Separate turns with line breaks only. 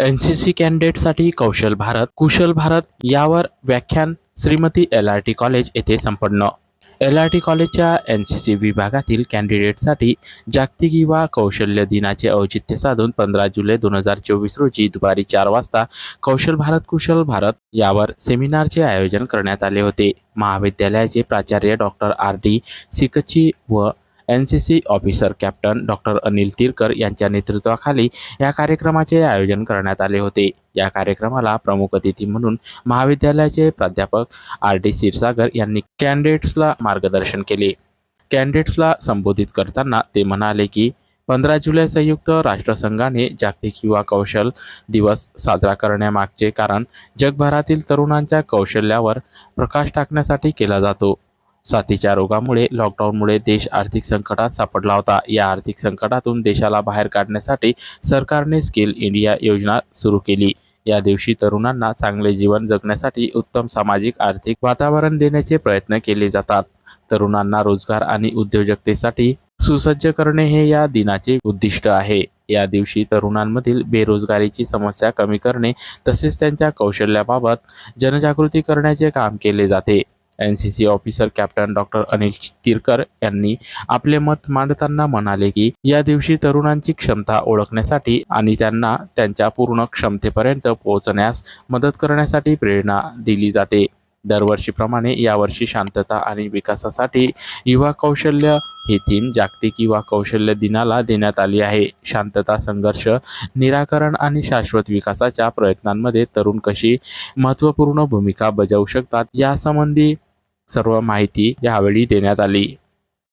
N C C कॅन्डिडेटसाठी कौशल भारत कुशल भारत यावर व्याख्यान Shrimati L R T college येथे संपन्न. एल आर टी कॉलेजच्या एन सी सी विभागातील कॅन्डिडेटसाठी जागतिक युवा कौशल्य दिनाचे औचित्य साधून पंधरा जुलै दोन हजार चोवीस रोजी दुपारी चार वाजता कौशल भारत कुशल भारत यावर सेमिनारचे आयोजन करण्यात आले होते. महाविद्यालयाचे प्राचार्य डॉक्टर आर डी सिकची व N C C officer captain doctor Anil Tirkar यांच्या नेतृत्वाखाली या कार्यक्रमाचे आयोजन करण्यात आले होते. या कार्यक्रमाला प्रमुख अतिथी म्हणून महाविद्यालयाचे प्राध्यापक आर डी क्षीरसागर यांनी कॅन्डिडेट्सला मार्गदर्शन केले. कॅन्डिडेट्सला संबोधित करताना ते म्हणाले की पंधरा जुलै संयुक्त राष्ट्रसंघाने जागतिक युवा कौशल दिवस साजरा करण्यामागचे कारण जगभरातील तरुणांच्या कौशल्यावर प्रकाश टाकण्यासाठी केला जातो. साथीच्या रोगामुळे लॉकडाऊनमुळे देश आर्थिक संकटात सापडला होता. या आर्थिक संकटातून देशाला बाहेर काढण्यासाठी सरकारने स्किल इंडिया योजना सुरू केली. या दिवशी तरुणांना चांगले जीवन जगण्यासाठी उत्तम सामाजिक आर्थिक वातावरण देण्याचे प्रयत्न केले जातात. तरुणांना रोजगार आणि उद्योजकतेसाठी सुसज्ज करणे हे या दिनाचे उद्दिष्ट आहे. या दिवशी तरुणांमधील बेरोजगारीची समस्या कमी करणे तसेच त्यांच्या कौशल्याबाबत जनजागृती करण्याचे काम केले जाते. N C C officer captain doctor Anil Tirkar यांनी आपले मत मांडताना म्हणाले की या दिवशी तरुणांची क्षमता ओळखण्यासाठी आणि त्यांना त्यांच्या पूर्ण क्षमतेपर्यंत पोहोचण्यास मदत करण्यासाठी प्रेरणा दिली जाते. दरवर्षीप्रमाणे यावर्षी शांतता आणि विकासासाठी युवा कौशल्य ही थीम जागतिक युवा कौशल्य दिनाला देण्यात आली आहे. शांतता संघर्ष निराकरण आणि शाश्वत विकासाच्या प्रयत्नांमध्ये तरुण कशी महत्त्वपूर्ण भूमिका बजावू शकतात यासंबंधी सर्व माहिती यावेळी देण्यात आली.